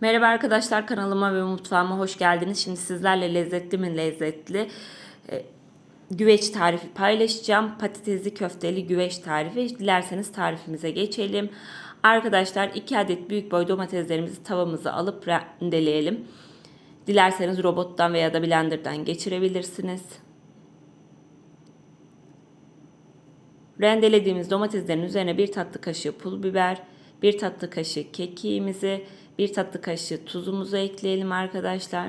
Merhaba arkadaşlar kanalıma ve mutfağıma hoş geldiniz. Şimdi sizlerle lezzetli mi lezzetli e, güveç tarifi paylaşacağım. Patatesli köfteli güveç tarifi. Dilerseniz tarifimize geçelim. Arkadaşlar 2 adet büyük boy domateslerimizi tavamıza alıp rendeleyelim. Dilerseniz robottan veya da blenderdan geçirebilirsiniz. Rendelediğimiz domateslerin üzerine bir tatlı kaşığı pul biber, bir tatlı kaşığı kekiğimizi, bir tatlı kaşığı tuzumuzu ekleyelim arkadaşlar.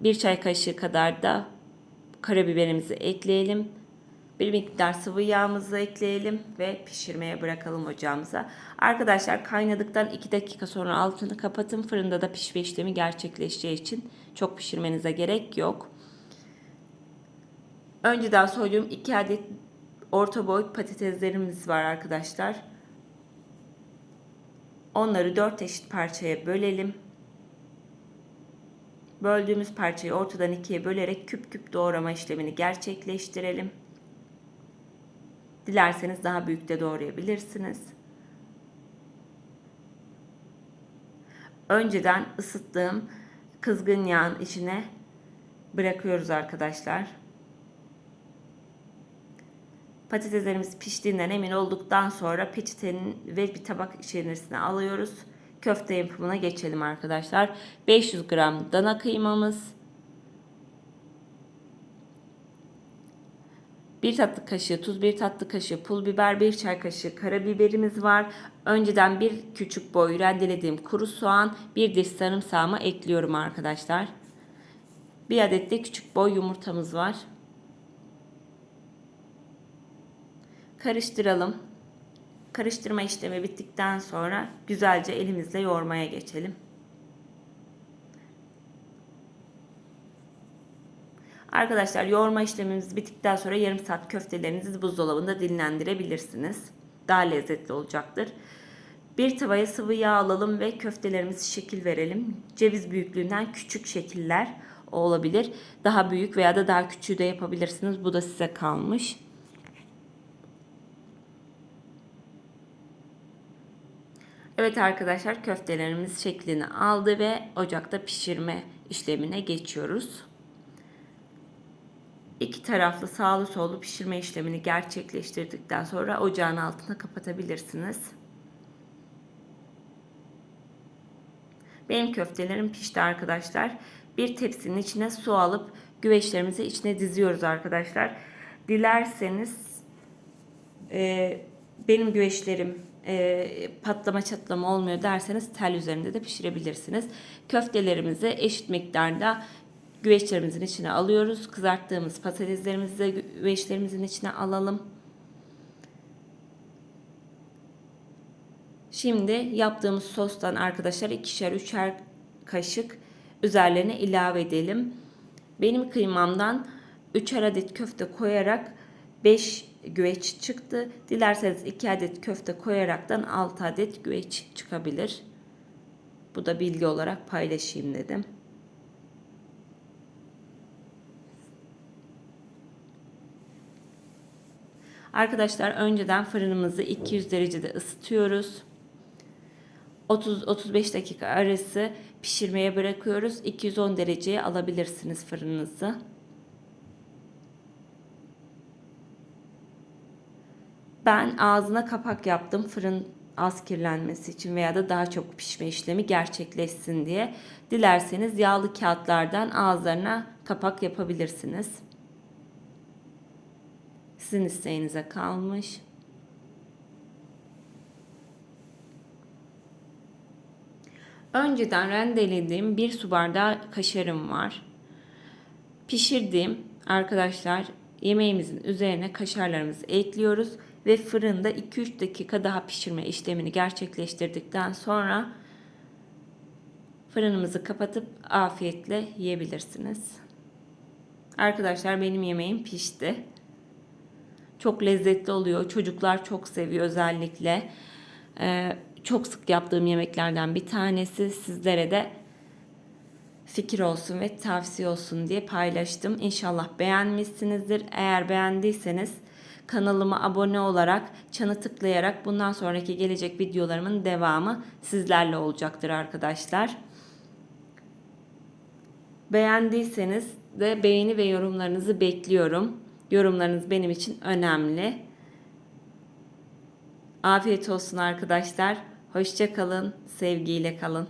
Bir çay kaşığı kadar da karabiberimizi ekleyelim. Bir miktar sıvı yağımızı ekleyelim ve pişirmeye bırakalım ocağımıza. Arkadaşlar kaynadıktan 2 dakika sonra altını kapatın. Fırında da pişme işlemi gerçekleşeceği için çok pişirmenize gerek yok. Önceden soyduğum 2 adet orta boy patateslerimiz var arkadaşlar. Onları 4 eşit parçaya bölelim. Böldüğümüz parçayı ortadan ikiye bölerek küp küp doğrama işlemini gerçekleştirelim. Dilerseniz daha büyük de doğrayabilirsiniz. Önceden ısıttığım kızgın yağın içine bırakıyoruz arkadaşlar. Patateslerimiz piştiğinden emin olduktan sonra peçetenin ve bir tabak içerisine alıyoruz. Köfte yapımına geçelim arkadaşlar. 500 gram dana kıymamız. 1 tatlı kaşığı tuz, 1 tatlı kaşığı pul biber, 1 çay kaşığı karabiberimiz var. Önceden bir küçük boy rendelediğim kuru soğan, 1 diş sarımsağımı ekliyorum arkadaşlar. Bir adet de küçük boy yumurtamız var. Karıştıralım. Karıştırma işlemi bittikten sonra güzelce elimizle yoğurmaya geçelim. Arkadaşlar yoğurma işlemimiz bittikten sonra yarım saat köftelerinizi buzdolabında dinlendirebilirsiniz. Daha lezzetli olacaktır. Bir tavaya sıvı yağ alalım ve köftelerimizi şekil verelim. Ceviz büyüklüğünden küçük şekiller olabilir. Daha büyük veya da daha küçüğü de yapabilirsiniz. Bu da size kalmış. Evet arkadaşlar köftelerimiz şeklini aldı ve ocakta pişirme işlemine geçiyoruz. İki taraflı sağlı sollu pişirme işlemini gerçekleştirdikten sonra ocağın altına kapatabilirsiniz. Benim köftelerim pişti arkadaşlar. Bir tepsinin içine su alıp güveçlerimizi içine diziyoruz arkadaşlar. Dilerseniz e, benim güveçlerim e, patlama çatlama olmuyor derseniz tel üzerinde de pişirebilirsiniz. Köftelerimizi eşit miktarda güveçlerimizin içine alıyoruz. Kızarttığımız patateslerimizi de güveçlerimizin içine alalım. Şimdi yaptığımız sostan arkadaşlar ikişer üçer kaşık üzerlerine ilave edelim. Benim kıymamdan 3 adet köfte koyarak 5 güveç çıktı. Dilerseniz 2 adet köfte koyaraktan 6 adet güveç çıkabilir. Bu da bilgi olarak paylaşayım dedim. Arkadaşlar önceden fırınımızı 200 derecede ısıtıyoruz. 30-35 dakika arası pişirmeye bırakıyoruz. 210 dereceye alabilirsiniz fırınınızı. Ben ağzına kapak yaptım fırın az kirlenmesi için veya da daha çok pişme işlemi gerçekleşsin diye. Dilerseniz yağlı kağıtlardan ağızlarına kapak yapabilirsiniz. Sizin isteğinize kalmış. Önceden rendelediğim bir su bardağı kaşarım var. Pişirdiğim arkadaşlar yemeğimizin üzerine kaşarlarımızı ekliyoruz ve fırında 2-3 dakika daha pişirme işlemini gerçekleştirdikten sonra fırınımızı kapatıp afiyetle yiyebilirsiniz. Arkadaşlar benim yemeğim pişti. Çok lezzetli oluyor. Çocuklar çok seviyor özellikle. Ee, çok sık yaptığım yemeklerden bir tanesi. Sizlere de fikir olsun ve tavsiye olsun diye paylaştım. İnşallah beğenmişsinizdir. Eğer beğendiyseniz Kanalıma abone olarak, çanı tıklayarak bundan sonraki gelecek videolarımın devamı sizlerle olacaktır arkadaşlar. Beğendiyseniz de beğeni ve yorumlarınızı bekliyorum. Yorumlarınız benim için önemli. Afiyet olsun arkadaşlar. Hoşça kalın, sevgiyle kalın.